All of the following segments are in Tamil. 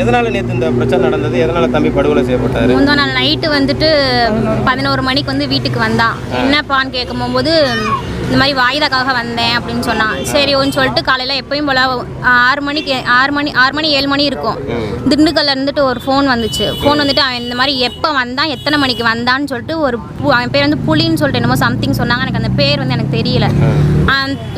எதனால நேற்று இந்த பிரச்சனை நடந்தது? எதனால தம்பி படுகொலை செய்யப்பட்டாரு? முந்தா நாள் நைட்டு வந்துட்டு பதினோரு மணிக்கு வந்து வீட்டுக்கு வந்தான். என்னப்பான்னு கேட்கும் போகும்போது இந்த மாதிரி வாய்தாக்காக வந்தேன் அப்படின்னு சொன்னான். சரி ஒன்று சொல்லிட்டு காலையில் எப்பயும் போல் ஆறு மணிக்கு ஆறு மணி ஆறு மணி ஏழு மணி இருக்கும். திண்டுக்கல்ல இருந்துட்டு ஒரு ஃபோன் வந்துச்சு. ஃபோன் வந்துட்டு அவன் இந்த மாதிரி எப்போ வந்தான் எத்தனை மணிக்கு வந்தான்னு சொல்லிட்டு ஒரு பு- அவன் பேர் வந்து புலின்னு சொல்லிட்டு என்னமோ சம்திங் சொன்னாங்க. எனக்கு அந்த பேர் வந்து எனக்கு தெரியல.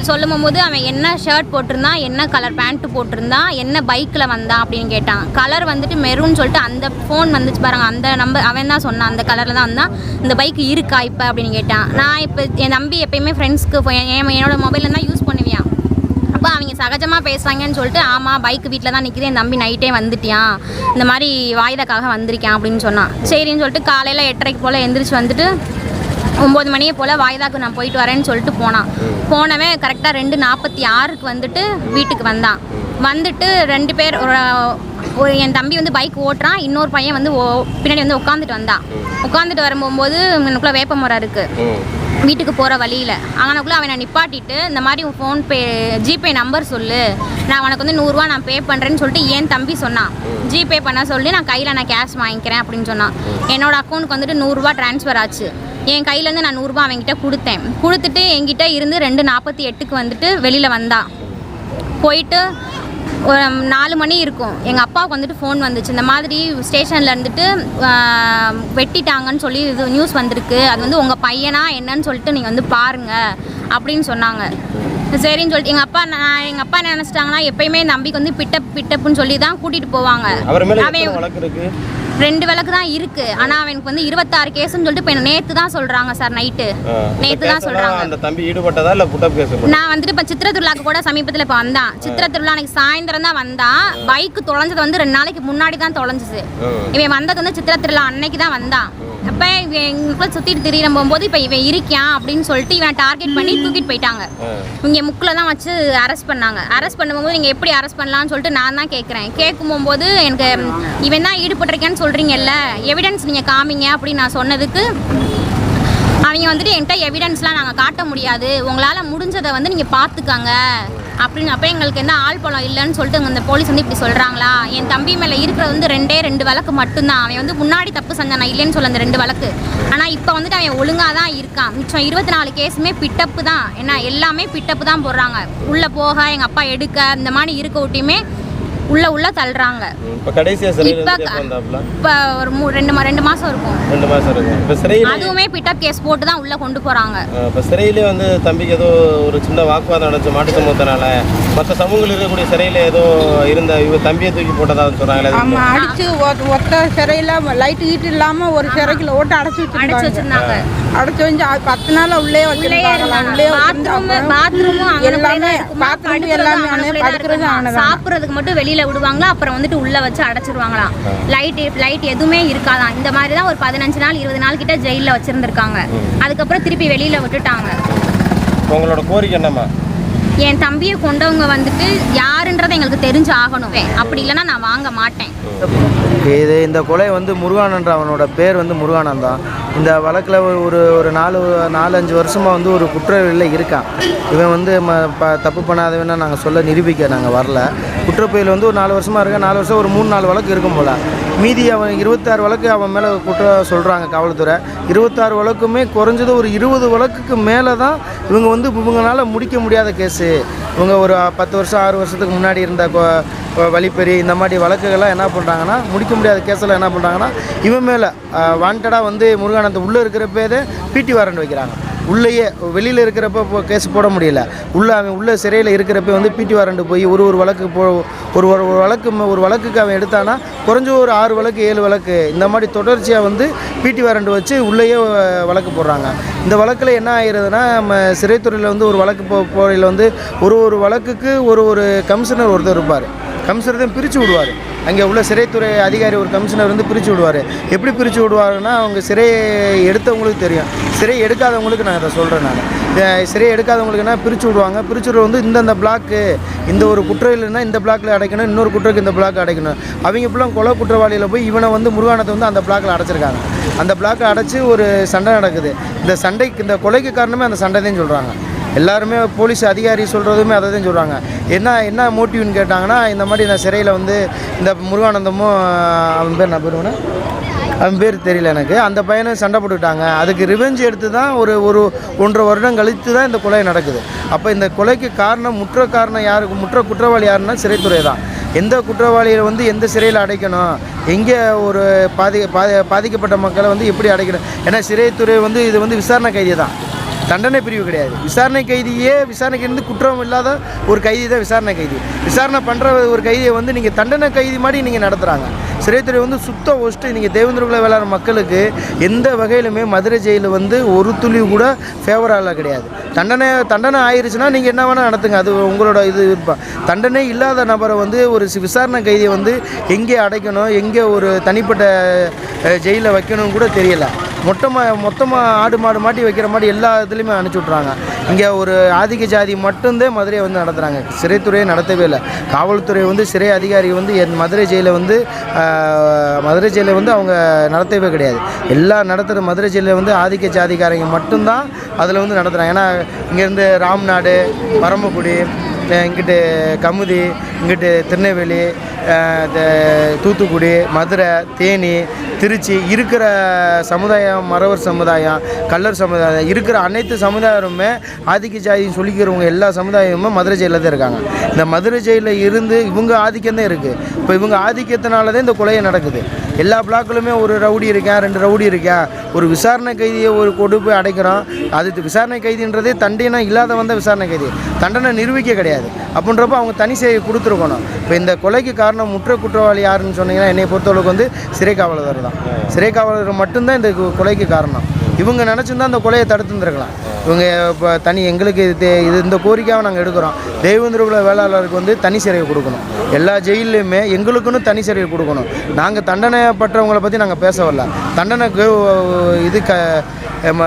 சொல்லும் போது அவன் என்ன ஷர்ட் போட்டிருந்தான் என்ன கலர் பேண்ட் போட்டிருந்தான் என்ன பைக்கில் வந்தான் அப்படின்னு கேட்டான். கலர் வந்துட்டு மெரூன் சொல்லிட்டு அந்த ஃபோன் வந்துச்சு பாருங்க அந்த நம்பர் அவன் தான் சொன்னான் அந்த கலரில் தான் வந்தான். இந்த பைக் இருக்கா இப்போ அப்படின்னு கேட்டான். நான் இப்போ என் தம்பி எப்பயுமே ஃப்ரெண்ட்ஸ்க்கு என்னோட மொபைலில் தான் யூஸ் பண்ணுவியான் அப்போ அவங்க சகஜமாக பேசுகிறாங்கன்னு சொல்லிட்டு ஆமாம் பைக் வீட்டில் தான் நிற்கிது என் தம்பி நைட்டே வந்துட்டியான் இந்த மாதிரி வாய்தாக்காக வந்திருக்கேன் அப்படின்னு சொன்னான் சரின்னு சொல்லிட்டு காலையில் எட்டரைக்கு போல் எந்திரிச்சு வந்துட்டு ஒம்பது மணியை போல் வாய்தாக்கு நான் போயிட்டு வரேன்னு சொல்லிட்டு போனான். போனவன் கரெக்டாக ரெண்டு நாற்பத்தி ஆறுக்கு வந்துட்டு வீட்டுக்கு வந்தான். வந்துட்டு ரெண்டு பேர் ஒரு என் தம்பி வந்து பைக் ஓட்டுறான் இன்னொரு பையன் வந்து ஓ- பின்னாடி வந்து உட்காந்துட்டு வந்தான். உட்காந்துட்டு வரும்போது எனக்குள்ளே வேப்பமரம் இருக்குது வீட்டுக்கு போகிற வழியில். அவனுக்குள்ளே அவனை நிப்பாட்டிட்டு இந்த மாதிரி உன் ஃபோன்பே ஜிபே நம்பர் சொல்லு. நான் உனக்கு வந்து நூறுரூவா நான் பே பண்ணுறேன்னு சொல்லிட்டு ஏன் தம்பி சொன்னான். ஜிபே பண்ண சொல்லி நான் கையில் நான் கேஷ் வாங்கிக்கிறேன் அப்படின்னு சொன்னான். என்னோட அக்கௌண்ட்டுக்கு வந்துட்டு நூறுரூவா ட்ரான்ஸ்ஃபர் ஆச்சு. என் கையிலேருந்து நான் நூறுரூவா அவன்கிட்ட கொடுத்தேன். கொடுத்துட்டு என்கிட்ட இருந்து ரெண்டு நாற்பத்தி எட்டுக்கு வந்துட்டு வெளியில் வந்தான். போயிட்டு ஒரு நாலு மணி இருக்கும். எங்கள் அப்பாவுக்கு வந்துட்டு ஃபோன் வந்துச்சு. இந்த மாதிரி ஸ்டேஷனில் இருந்துட்டு வெட்டிட்டாங்கன்னு சொல்லி இது நியூஸ் வந்திருக்கு. அது வந்து உங்கள் பையனா என்னன்னு சொல்லிட்டு நீங்கள் வந்து பாருங்க அப்படின்னு சொன்னாங்க. சரின்னு சொல்லிட்டு எங்கள் அப்பா நான் எங்கள் அப்பா என்ன நினச்சிட்டாங்கன்னா எப்பயுமே என் தம்பிக்கு வந்து பிட்டப் பிட்டப்புன்னு சொல்லி தான் கூட்டிகிட்டு போவாங்க அவன் ரெண்டு விளக்கு தான் இருக்கு. ஆனால் அவனுக்கு வந்து இருபத்தாறு கேஸ்ன்னு சொல்லிட்டு இப்போ நேற்று தான் சொல்கிறாங்க சார் நைட்டு நேற்று தான் கேஸ்ல சொல்கிறாங்க அந்த தம்பி ஈடுபட்டதா இல்ல புட்டப் கேஸ்? நான் வந்துட்டு இப்போ சித்திர திருவிழாக்கு கூட சமீபத்தில் இப்போ வந்தான். சித்திர திருவிழா அன்னைக்கு சாயந்தரம் தான் வந்தான் பைக் தொலைஞ்சது வந்து ரெண்டு நாளைக்கு முன்னாடி தான் தொலைஞ்சிச்சு. இவன் வந்தது வந்து சித்திர திருவிழா அன்னைக்கு தான் வந்தான். அப்போ இவன் எங்களுக்குள்ள சுற்றிட்டு திரியிற போகும்போது இப்போ இவன் இருக்கான் அப்படின்னு சொல்லிட்டு இவன் டார்கெட் பண்ணி தூக்கிட்டு போயிட்டாங்க. இங்கே முக்கில் தான் வச்சு அரெஸ்ட் பண்ணாங்க. அரெஸ்ட் பண்ணும்போது நீங்கள் எப்படி அரெஸ்ட் பண்ணலாம்னு சொல்லிட்டு நான் தான் கேட்குறேன் கேட்கும் போகும்போது எனக்கு இவன் தான் ஈடுபட்டிருக்கேன்னு சொல்கிறீங்கல்ல எவிடன்ஸ் நீங்கள் காமிங்க அப்படின்னு நான் சொன்னதுக்கு அவங்க வந்துட்டு என்கிட்ட எவிடன்ஸ்லாம் நாங்கள் காட்ட முடியாது. உங்களால் முடிஞ்சதை வந்து நீங்கள் பார்த்துக்கங்க அப்படின்னு அப்போ எங்களுக்கு என்ன ஆள் பழம் இல்லைன்னு சொல்லிட்டு இந்த போலீஸ் வந்து இப்படி சொல்கிறாங்களா என் தம்பி மேலே இருக்கிறது வந்து ரெண்டே ரெண்டு வழக்கு மட்டும்தான். அவன் வந்து முன்னாடி தப்பு செஞ்சான் நான் இல்லைன்னு சொல்ல அந்த ரெண்டு வழக்கு. ஆனால் இப்போ வந்துட்டு அவன் ஒழுங்காக தான் இருக்கான். மிச்சம் இருபத்தி நாலு கேஸுமே பிட்டப்பு தான். ஏன்னா எல்லாமே பிட்டப்பு தான் போடுறாங்க. உள்ளே போக எங்கள் அப்பா எடுக்க இந்த மாதிரி இருக்க விட்டியுமே உள்ளே உள்ளே தள்ளுறாங்க. இப்ப கடைசியா சிறையில் இப்ப இருந்து எப்ப வந்தாப்புல? இப்போ ஒரு மூ ரெண்டு மா ரெண்டு மாதம் இருக்கும். ரெண்டு மாசம் இருக்கும். இப்ப சிறையில் அதுவுமே பிட்டப் கேஸ் போட்டு தான் உள்ளே கொண்டு போகிறாங்க இப்போ சிறையிலே வந்து தம்பிக்கு ஏதோ ஒரு சின்ன வாக்குவாதம் நடந்துச்சு மாட்டு சமூகத்தினால மற்ற சமூகங்கள் இருக்கக்கூடிய சிறையில் ஏதோ இருந்த இவங்க தம்பியை தூக்கி போட்டதா சொல்றாங்களே அது ஆமா அடிச்சு ஒ- ஒத்த சிறையில லைட் கீட்டு இல்லாம ஒரு சிறைக்குள்ள ஓட்டு அடைச்சு அடைச்சு வச்சிருந்தாங்க. வச்சிருந்தாங்க. அடைச்சு அது பத்து நாள் உள்ளே வச்சிருந்தாங்க. உள்ளே பாத்ரூம் பாத்ரூமும் எல்லாமே பாத்ரூம் எல்லாமே படுக்கிறது சாப்பிட்றதுக்கு மட்டும் வெளியில விடுவாங்களா? அப்புறம் வந்துட்டு உள்ள வச்சு அடைச்சிருவாங்களாம் லைட் லைட் எதுவுமே இருக்காதாம் இந்த மாதிரி தான் ஒரு பதினஞ்சு நாள் இருபது நாள் கிட்ட ஜெயிலில் வச்சிருந்திருக்காங்க. அதுக்கப்புறம் திருப்பி வெளியில விட்டுட்டாங்க. உங்களோட கோரிக்கை என்னம்மா? என் தம்பியை கொண்டவங்க வந்துட்டு யாருன்றதை எங்களுக்கு தெரிஞ்சு ஆகணும். அப்படி இல்லைன்னா நான் வாங்க மாட்டேன். இது இந்த கொலை வந்து முருகானன்ற அவனோட பேர் வந்து முருகானன் தான் இந்த வழக்கில் ஒரு ஒரு ஒரு நாலு அஞ்சு வருஷமாக வந்து ஒரு குற்றவியலில் இருக்கான். இவன் வந்து ம ப தப்பு பண்ணாதவனா நாங்கள் சொல்ல நிரூபிக்க நாங்கள் வரல. குற்றப்பயில் வந்து ஒரு நாலு வருஷமாக இருக்கேன் நாலு வருஷம் ஒரு மூணு நாலு வழக்கு இருக்கும் போல். மீதி அவன் இருபத்தாறு வழக்கு அவன் மேலே குற்றம் சொல்கிறாங்க காவல்துறை. இருபத்தாறு வழக்குமே குறைஞ்சது ஒரு இருபது வழக்குக்கு மேலே தான் இவங்க வந்து இவங்களால முடிக்க முடியாத கேஸு இவங்க ஒரு பத்து வருஷம் ஆறு வருஷத்துக்கு முன்னாடி இருந்த வழிப்பறி இந்த மாதிரி வழக்குகள்லாம் என்ன பண்ணுறாங்கன்னா முடிக்க முடியாத கேஸெல்லாம் என்ன பண்ணுறாங்கன்னா இவன் மேலே வாண்டடாக வந்து முருகானந்த உள்ளே இருக்கிறப்பே பிடி வாரண்ட் வைக்கிறாங்க. உள்ளேயே வெளியில் இருக்கிறப்ப இப்போ கேஸ் போட முடியல. உள்ளே அவன் உள்ளே சிறையில் இருக்கிறப்ப வந்து பிடி வாரண்ட் போய் ஒரு ஒரு வழக்கு போ ஒரு ஒரு ஒரு வழக்கு ஒரு வழக்குக்கு அவன் எடுத்தானா குறைஞ்ச ஒரு ஆறு வழக்கு ஏழு வழக்கு. இந்த மாதிரி தொடர்ச்சியாக வந்து பிடி வாரண்ட் வச்சு உள்ளேயே வழக்கு போடுறாங்க. இந்த வழக்கில் என்ன ஆகிருதுன்னா நம்ம சிறைத்துறையில் வந்து ஒரு வழக்கு போ போகையில் வந்து ஒரு ஒரு வழக்குக்கு ஒரு ஒரு கமிஷனர் ஒருத்தர் இருப்பார். கமிஷனர் தான் பிரித்து விடுவார். அங்கே உள்ள சிறைத்துறை அதிகாரி ஒரு கமிஷனர் வந்து பிரித்து விடுவார். எப்படி பிரித்து விடுவாருன்னா அவங்க சிறையை எடுத்தவங்களுக்கு தெரியும். சிறை எடுக்காதவங்களுக்கு நான் இதை சொல்கிறேன் நான். சிறையை சிறை எடுக்காதவங்களுக்குன்னா பிரித்து விடுவாங்க? பிரிச்சு விடுறது வந்து இந்தந்த பிளாக்கு இந்த ஒரு குற்றவியல்னா இந்த பிளாக்கில் அடைக்கணும் இன்னொரு குற்றக்கு இந்த பிளாக் அடைக்கணும். அவங்க இப்பெல்லாம் கொலை குற்றவாளியில் போய் இவனை வந்து முருகானத்தை வந்து அந்த பிளாக்கில் அடைச்சிருக்காங்க. அந்த பிளாக்கை அடைச்சி ஒரு சண்டை நடக்குது. இந்த சண்டைக்கு இந்த கொலைக்கு காரணமே அந்த சண்டை தான் சொல்கிறாங்க எல்லாருமே போலீஸ் அதிகாரி சொல்கிறதுமே அதை தான் சொல்கிறாங்க என்ன என்ன மோட்டிவ்னு கேட்டாங்கன்னா இந்த மாதிரி நான் சிறையில் வந்து இந்த முருகானந்தமும் அவன் பேர் நான் பேருவன அவன் பேர் தெரியல எனக்கு. அந்த பையனை சண்டை போட்டுக்கிட்டாங்க. அதுக்கு ரிவெஞ்ச் எடுத்து தான் ஒரு ஒரு ஒன்றரை வருடம் கழித்து தான் இந்த கொலை நடக்குது. அப்போ இந்த கொலைக்கு காரணம் முற்ற காரணம் யாருக்கு முற்ற குற்றவாளி யாருன்னா சிறைத்துறை தான். எந்த குற்றவாளியை வந்து எந்த சிறையில் அடைக்கணும்? எங்கே ஒரு பாதி பாதி பாதிக்கப்பட்ட மக்களை வந்து எப்படி அடைக்கணும்? ஏன்னா சிறைத்துறை வந்து இது வந்து விசாரணை கைதி தான் தண்டனை பிரிவு கிடையாது. விசாரணை கைதியே விசாரணைக்கு இருந்து குற்றம் இல்லாத ஒரு கைதி தான் விசாரணை கைதி. விசாரணை பண்ணுற ஒரு கைதியை வந்து நீங்கள் தண்டனை கைதி மாதிரி நீங்கள் நடத்துகிறாங்க சிறைத்துறை வந்து சுத்த ஒஸ்ட்டு நீங்கள் தேவேந்திரகுல வேளாண் மக்களுக்கு எந்த வகையிலுமே மதுரை ஜெயிலில் வந்து ஒரு துளி கூட ஃபேவராக கிடையாது. தண்டனை தண்டனை ஆயிடுச்சுன்னா நீங்கள் என்ன வேணால் நடத்துங்க. அது உங்களோட இது விருப்பம் தண்டனை இல்லாத நபரை வந்து ஒரு விசாரணை கைதியை வந்து எங்கே அடைக்கணும் எங்கே ஒரு தனிப்பட்ட ஜெயிலில் வைக்கணும்னு கூட தெரியலை. மொத்தமாக மொத்தமாக ஆடு மாடு மாட்டி வைக்கிற மாதிரி எல்லா இதுலேயுமே அனுப்பிச்சி விட்றாங்க இங்கே ஒரு ஆதிக்க ஜாதி மட்டும்தான் மதுரையை வந்து நடத்துகிறாங்க சிறைத்துறையை நடத்தவே இல்லை. காவல்துறை வந்து சிறை அதிகாரி வந்து என் மதுரை ஜெயிலில் வந்து மதுரை ஜெயிலை வந்து அவங்க நடத்தவே கிடையாது. எல்லா நடத்துகிற மதுரை ஜெயிலில் வந்து ஆதிக்க ஜாதிக்காரங்க மட்டும்தான் அதில் வந்து நடத்துகிறாங்க ஏன்னா இங்கேருந்து ராம்நாடு பரமக்குடி இங்கிட்டு கமுதி இங்கிட்டு திருநெல்வேலி தூத்துக்குடி மதுரை தேனி திருச்சி இருக்கிற சமுதாயம் மறவர் சமுதாயம் கல்லர் சமுதாயம் இருக்கிற அனைத்து சமுதாயமுமே ஆதிக்க ஜாதின்னு சொல்லிக்கிறவங்க எல்லா சமுதாயமுமே மதுரை ஜெயிலில் தான் இருக்காங்க. இந்த மதுரை ஜெயிலில் இருந்து இவங்க ஆதிக்கம் தான் இருக்குது இப்போ இவங்க ஆதிக்கத்தினால தான் இந்த கொலையை நடக்குது. எல்லா பிளாக்களுமே ஒரு ரவுடி இருக்கேன் ரெண்டு ரவுடி இருக்கேன். ஒரு விசாரணை கைதியை ஒரு கொடுப்பு போய் அடைக்கிறோம். அது விசாரணை கைதின்றதே தண்டனை இல்லாத வந்த விசாரணை கைதி. தண்டனை நிரூபிக்க கிடையாது. அப்படின்றப்ப அவங்க தனி சேவை கொடுத்துருக்கணும். இப்போ இந்த கொலைக்கு காரணம் முற்ற குற்றவாளி யாருன்னு சொன்னீங்கன்னா என்னை பொறுத்தளவுக்கு வந்து சிறை காவலர் தான். சிறை காவலர் மட்டும்தான் இந்த கொலைக்கு காரணம். இவங்க நினச்சிருந்தா அந்த கொலையை தடுத்துருந்துருக்கலாம். இவங்க இப்போ தனி எங்களுக்கு இது தே- இது இந்த கோரிக்கையாக நாங்கள் எடுக்கிறோம். தெய்வந்திரகுல வேளாளருக்கு வந்து தனி சிறை கொடுக்கணும். எல்லா ஜெயிலையுமே எங்களுக்குன்னு தனி சிறையை கொடுக்கணும். நாங்கள் தண்டனைப்பட்டவங்களை பற்றி நாங்கள் பேச வரல. தண்டனை இது க ம,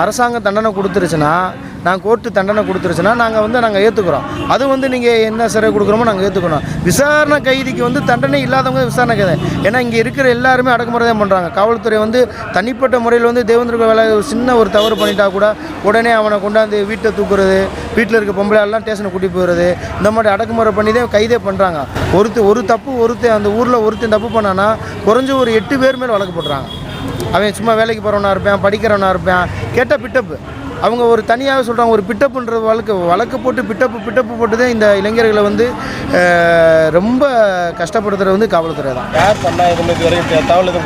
அரசாங்கம் தண்டனை கொடுத்துருச்சுன்னா நாங்கள் கோர்ட்டு தண்டனை கொடுத்துருச்சுன்னா நாங்கள் வந்து நாங்கள் ஏற்றுக்குறோம் அது வந்து நீங்கள் என்ன சிறை கொடுக்குறோமோ நாங்கள் ஏற்றுக்கணும் விசாரணை கைதிக்கு வந்து தண்டனை இல்லாதவங்க விசாரணை கைதி. ஏன்னா இங்கே இருக்கிற எல்லாருமே அடக்குமுறை தான் பண்ணுறாங்க காவல்துறை வந்து தனிப்பட்ட முறையில் வந்து தேவேந்திர வேலை சின்ன ஒரு தவறு பண்ணிட்டா கூட உடனே அவனை கொண்டாந்து வீட்டை தூக்குறது வீட்டில் இருக்க பொம்பளை எல்லாம் ஸ்டேஷனை கூட்டி போயிடுறது இந்த மாதிரி அடக்குமுறை பண்ணி தான் கைதே பண்ணுறாங்க ஒருத்த ஒரு தப்பு ஒருத்தன் அந்த ஊரில் ஒருத்தன் தப்பு பண்ணானா குறைஞ்ச ஒரு எட்டு பேர் மேலே வழக்கு போடுறாங்க. அவன் சும்மா வேலைக்கு போகிறவனா இருப்பான் படிக்கிறவனா இருப்பான் கேட்டால் பிட்டப்பு. அவங்க ஒரு தனியாக சொல்கிறாங்க ஒரு பிட்டப்புன்ற வழக்கு வழக்கு போட்டு பிட்டப்பு பிட்டப்பு போட்டு தான் இந்த இளைஞர்களை வந்து ரொம்ப கஷ்டப்படுத்துறது வந்து காவல்துறை தான். யார் பண்ணா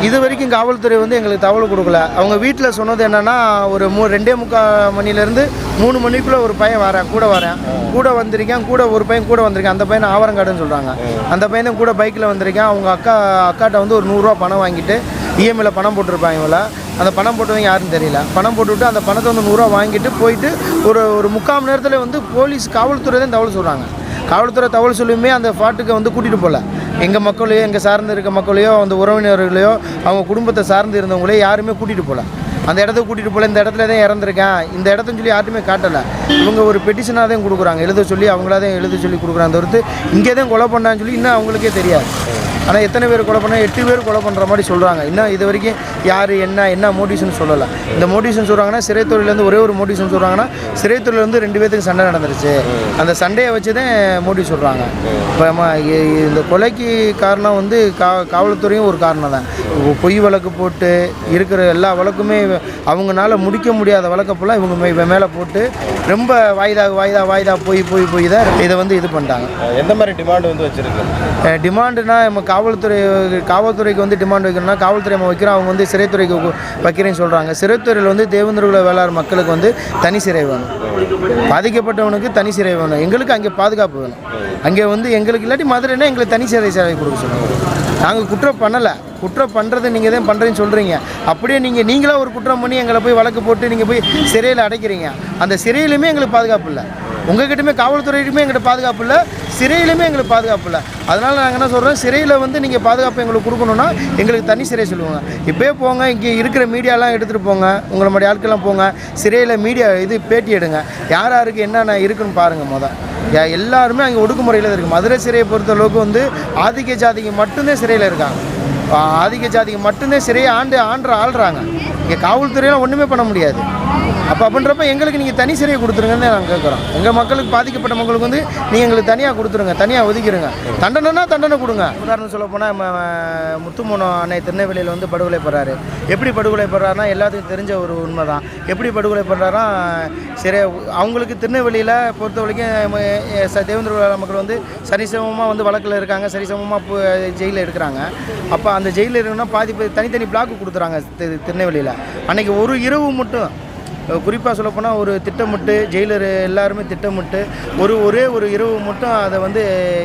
இது வரைக்கும் இது காவல்துறை வந்து எங்களுக்கு தகவல் கொடுக்கல. அவங்க வீட்டில் சொன்னது என்னன்னா ஒரு மூ ரெண்டே முக்கால் மணிலேருந்து மூணு மணிக்குள்ளே ஒரு பையன் வரேன் கூட வரேன். கூட வந்திருக்கேன் கூட ஒரு பையன் கூட வந்திருக்கேன். அந்த பையன் ஆவரங்காடுன்னு சொல்கிறாங்க அந்த பையன் கூட பைக்கில் வந்திருக்கேன். அவங்க அக்கா அக்காட்ட வந்து ஒரு நூறுரூவா பணம் வாங்கிட்டு இஎம்ஐயில் பணம் போட்டிருப்பாங்க இவள. அந்த பணம் போட்டவங்க யாருன்னு தெரியல. பணம் போட்டுவிட்டு அந்த பணத்தை வந்து நூறுரூவா வாங்கிட்டு போயிட்டு ஒரு ஒரு முக்கால் மணி நேரத்தில் வந்து போலீஸ் காவல்துறை தான் தகவல் சொல்கிறாங்க காவல்துறை தகவல் சொல்லியுமே அந்த ஃபாட்டுக்கு வந்து கூட்டிகிட்டு போகல எங்கள் மக்களையோ எங்கள் சார்ந்து இருக்க மக்களையோ அந்த உறவினர்களையோ அவங்க குடும்பத்தை சார்ந்து இருந்தவங்களையோ யாருமே கூட்டிகிட்டு போகல அந்த இடத்த கூட்டிகிட்டு போகல இந்த இடத்துல தான் இறந்துருக்கேன். இந்த இடத்துல சொல்லி யாருமே காட்டலை. இவங்க ஒரு பெட்டிஷனாக தான் கொடுக்குறாங்க. எழுத சொல்லி அவங்களா தான் எழுத சொல்லி கொடுக்குறாங்க தவிர்த்து இங்கே தான் கொலை பண்ணான்னு சொல்லி இன்னும் அவங்களுக்கே தெரியாது. ஆனால் எத்தனை பேர் கொலை பண்ணால் எட்டு பேர் கொலை பண்ணுற மாதிரி சொல்கிறாங்க இன்னும் இது வரைக்கும் யார் என்ன என்ன மோட்டிவேஷன் சொல்லலை. இந்த மோட்டிவேஷன் சொல்கிறாங்கன்னா சிறைத்துறையிலேருந்து ஒரே ஒரு மோட்டிவேஷன் சொல்கிறாங்கன்னா சிறைத்துறையிலேருந்து ரெண்டு பேத்துக்கு சண்டை நடந்துருச்சு. அந்த சண்டையை வச்சு தான் மோட்டிவ் சொல்கிறாங்க இப்போ இந்த கொலைக்கு காரணம் வந்து கா காவல்துறையும் ஒரு காரணம் தான். பொய் வழக்கு போட்டு இருக்கிற எல்லா வழக்குமே அவங்கனால முடிக்க முடியாத வழக்கை ஃபுல்லாக இவங்க மேலே போட்டு ரொம்ப வாய்தா வாய்தா வாய்தா போய் போய் போய் தான் இதை வந்து இது பண்ணிட்டாங்க. எந்த மாதிரி டிமாண்ட் வந்து வச்சிருக்கு? டிமாண்டுனா நம்ம காவல்துறை காவல்துறைக்கு வந்து டிமாண்ட் வைக்கணும்னா காவல்துறை நம்ம வைக்கிறோம் அவங்க வந்து சிறைத்துறைக்கு வைக்கிறேன்னு சொல்கிறாங்க சிறைத்துறையில் வந்து தேவேந்திரகுல வேளாண் மக்களுக்கு வந்து தனி சிறை வேணும். பாதிக்கப்பட்டவனுக்கு தனி சிறை வேணும். எங்களுக்கு அங்கே பாதுகாப்பு வேணும். அங்கே வந்து எங்களுக்கு இல்லாட்டி மதுரைனா எங்களுக்கு தனி சிறை சேவை கொடுக்க சொல்லுவாங்க நாங்கள் குற்றம் பண்ணலை. குற்றம் பண்ணுறது நீங்கள் தான் பண்ணுறேன்னு சொல்கிறீங்க அப்படியே நீங்கள் நீங்களாக ஒரு குற்றம் பண்ணி எங்களை போய் வழக்கு போட்டு நீங்கள் போய் சிறையில் அடைக்கிறீங்க. அந்த சிறையிலுமே எங்களுக்கு பாதுகாப்பு இல்லை. உங்ககிட்டயுமே காவல்துறையிலுமே எங்கள்கிட்ட பாதுகாப்பு இல்லை. சிறையிலுமே எங்களுக்கு பாதுகாப்பு இல்லை. அதனால் நாங்கள் என்ன சொல்கிறோம் சிறையில் வந்து நீங்கள் பாதுகாப்பு எங்களுக்கு கொடுக்கணுன்னா எங்களுக்கு தனி சிறை சொல்லுவாங்க. இப்போயே போங்க இங்கே இருக்கிற மீடியாலாம் எடுத்துகிட்டு போங்க உங்களை மாதிரி ஆட்கள்லாம் போங்க சிறையில் மீடியா இது பேட்டி எடுங்க. யார் யாருக்கு என்னென்ன இருக்குன்னு பாருங்கள் மொதல் எல்லாருமே அங்கே ஒடுக்குமுறையில் தான் இருக்குது மதுரை சிறையை பொறுத்த அளவுக்கு வந்து ஆதிக்க ஜாதிக்கு மட்டும்தான் சிறையில் இருக்காங்க. ஆதிக்க ஜாதிக்கு மட்டும்தான் சிறையை ஆண்டு ஆண்டு ஆள்றாங்க. இங்கே காவல்துறையெல்லாம் ஒன்றுமே பண்ண முடியாது. அப்போ அப்படின்றப்ப எங்களுக்கு நீங்கள் தனி சிறையை கொடுத்துருங்கன்னு நாங்கள் கேட்குறோம் எங்கள் மக்களுக்கு பாதிக்கப்பட்ட மக்களுக்கு வந்து நீங்கள் எங்களுக்கு தனியாக கொடுத்துருங்க தனியாக ஒதுக்கிடுங்க தண்டனைனா தண்டனை கொடுங்க. உதாரணம் சொல்ல போனால் முத்துமோனோ அன்னை திருநெல்வேலியில் வந்து படுகொலை படுறாரு எப்படி படுகொலை படுறாருன்னா எல்லாத்துக்கும் தெரிஞ்ச ஒரு உண்மை தான் எப்படி படுகொலை படுறாரா சரி அவங்களுக்கு திருநெல்வேலியில் பொறுத்த வரைக்கும் தேவேந்திர மக்கள் வந்து சரிசமமாக வந்து வழக்கில் இருக்காங்க சரிசமமாக ஜெயிலில் இருக்கிறாங்க. அப்போ அந்த ஜெயிலில் இருக்குன்னா பாதி தனித்தனி பிளாக் கொடுத்துறாங்க திருநெல்வேலியில். அன்னைக்கு ஒரு இரவு மட்டும் குறிப்பாக சொல்லப்போனால் ஒரு திட்டமிட்டு ஜெயிலர் எல்லாருமே திட்டமிட்டு ஒரு ஒரே ஒரு இரவு மட்டும் அதை வந்து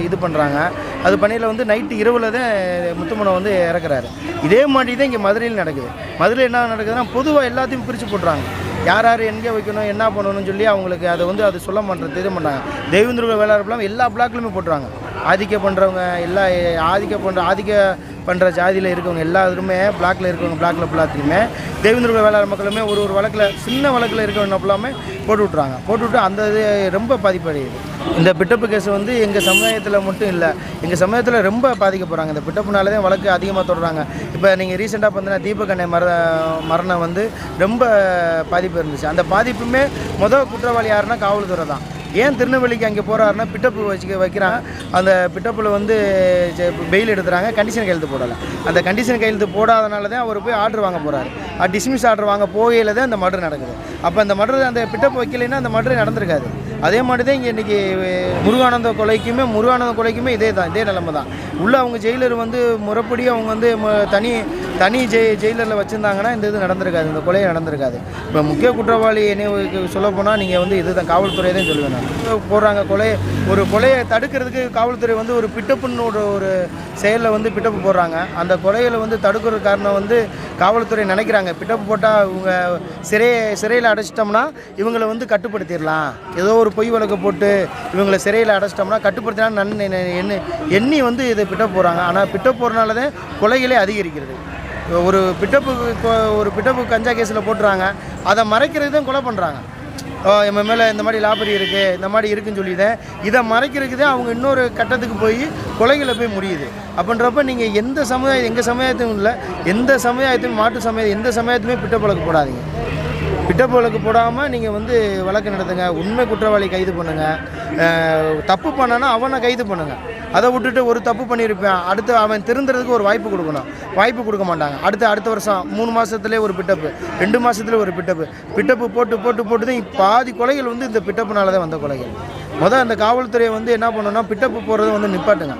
இது பண்ணுறாங்க அது பணியில் வந்து நைட்டு இரவில் தான் முத்துமனை வந்து இறக்குறாரு. இதே மாதிரி தான் இங்கே மதுரையில் நடக்குது. மதுரையில் என்ன நடக்குதுன்னா பொதுவாக எல்லாத்தையும் பிரித்து போட்டுறாங்க. யார் யார் எங்கே வைக்கணும் என்ன பண்ணணும்னு சொல்லி அவங்களுக்கு அதை வந்து அது சொல்ல மாட்டேறது இது பண்ணுறாங்க தெய்வந்திர வேளாறுலாம் எல்லா பிளாக்லையுமே போட்டுருவாங்க ஆதிக்கம் பண்ணுறவங்க எல்லா ஆதிக்கம் பண்ணுற ஆதிக்கம் பண்ணுற ஜாதியில் இருக்கவங்க எல்லாருமே பிளாக்கில் இருக்கவங்க பிளாக்கில் ஃபுல்லாத்தையுமே தேவேந்திர வேளாண் மக்களுமே ஒரு ஒரு வழக்கில் சின்ன வழக்கில் இருக்கவங்க எல்லாமே போட்டு விட்றாங்க போட்டு விட்டு அந்த இது ரொம்ப பாதிப்படையுது. இந்த பிட்டப்பு கேஸ் வந்து எங்கள் சமுதாயத்தில் மட்டும் இல்லை எங்கள் சமுதாயத்தில் ரொம்ப பாதிக்கப்படுறாங்க இந்த பிட்டப்புனால தான் வழக்கு அதிகமாக தொடர்றாங்க. இப்போ நீங்கள் ரீசெண்டாக பார்த்தீங்கன்னா தீபக் மர மரணம் வந்து ரொம்ப பாதிப்பு இருந்துச்சு. அந்த பாதிப்புமே முதல் குற்றவாளி யாருன்னா காவல்துறை தான். ஏன் திருநெல்வேலிக்கு அங்கே போகிறாருன்னா பிட்டப்பு வச்சுக்க வைக்கிறாங்க. அந்த பிட்டப்பில் வந்து பெயில் எடுத்துகிறாங்க கண்டிஷன் கையெழுத்து போடலை. அந்த கண்டிஷன் கையெழுத்து போடாதனால தான் அவர் போய் ஆர்டர் வாங்க போகிறாரு டிஸ்மிஸ் ஆர்டர் வாங்க போகையில் தான் அந்த மர்டர் நடக்குது. அப்போ அந்த மர்டர் அந்த பிட்டப் வைக்கலைன்னா அந்த மர்டர் நடந்திருக்காது. அதே மாதிரி தான் இங்கே இன்றைக்கி முருகானந்த கொலைக்குமே முருகானந்த கொலைக்குமே இதே தான் இதே நிலமை தான். உள்ள அவங்க ஜெயிலர் வந்து முறைப்படி அவங்க வந்து தனி தனி ஜெய் ஜெயிலரில் வச்சுருந்தாங்கன்னா இந்த இது நடந்திருக்காது இந்த கொலையை நடந்திருக்காது. இப்போ முக்கிய குற்றவாளி என்ன சொல்ல போனால் நீங்கள் வந்து இதுதான் காவல்துறை தான் சொல்லுவேன் நான். போடுறாங்க கொலை ஒரு கொலையை தடுக்கிறதுக்கு காவல்துறை வந்து ஒரு பிட்டப்புன்னு ஒரு செயலில் வந்து பிட்டப்பு போடுறாங்க. அந்த கொலையில் வந்து தடுக்கிற காரணம் வந்து காவல்துறை நினைக்கிறாங்க. பிட்டப்பு போட்டால் இவங்க சிறையை சிறையில் அடைச்சிட்டோம்னா இவங்களை வந்து கட்டுப்படுத்திடலாம். ஏதோ ஒரு பொய் வழக்கு போட்டு இவங்களை சிறையில் அடைச்சிட்டோம்னா கட்டுப்படுத்தினா நன் எண்ணி எண்ணி வந்து இதை பிட்டப் போடுறாங்க. ஆனால் பிட்டப் போகிறனால தான் கொலைகளே அதிகரிக்கிறது. ஒரு பிட்டப்பு ஒரு பிட்டப்பு கஞ்சா கேஸில் போட்டுறாங்க. அதை மறைக்கிறது தான் கொலை பண்ணுறாங்க நம்ம மேலே இந்த மாதிரி லாபரி இருக்குது இந்த மாதிரி இருக்குன்னு சொல்லிதான் இதை மறைக்கிறதுக்கு தான் அவங்க இன்னொரு கட்டத்துக்கு போய் கொலைகளை போய் முடியுது அப்படின்றப்ப நீங்கள் எந்த சமுதாயம் எங்கள் சமுதாயத்தையும் இல்லை எந்த சமுதாயத்தையும் மாட்டு சமுதாயம் எந்த சமுதாயத்துமே பிட்ட பழக்கு போடாதீங்க. பிட்ட பழக்கு போடாமல் நீங்கள் வந்து வழக்கு நடத்துங்க உண்மை குற்றவாளி கைது பண்ணுங்கள் தப்பு பண்ணனா அவனை கைது பண்ணுங்கள் அதை விட்டுட்டு ஒரு தப்பு பண்ணியிருப்பேன். அடுத்து அவன் திருந்துறதுக்கு ஒரு வாய்ப்பு கொடுக்கணும். வாய்ப்பு கொடுக்க மாட்டாங்க. அடுத்து அடுத்த வருஷம் மூணு மாதத்துலேயே ஒரு பிட்டப்பு ரெண்டு மாதத்துல ஒரு பிட்டப்பு பிட்டப்பு போட்டு போட்டு போட்டு தான் பாதி கொலைகள் வந்து இந்த பிட்டப்புனால தான் வந்த கொலைகள். முதல் அந்த காவல்துறையை வந்து என்ன பண்ணணும்னா பிட்டப்பு போகிறத வந்து நிப்பாட்டுங்க.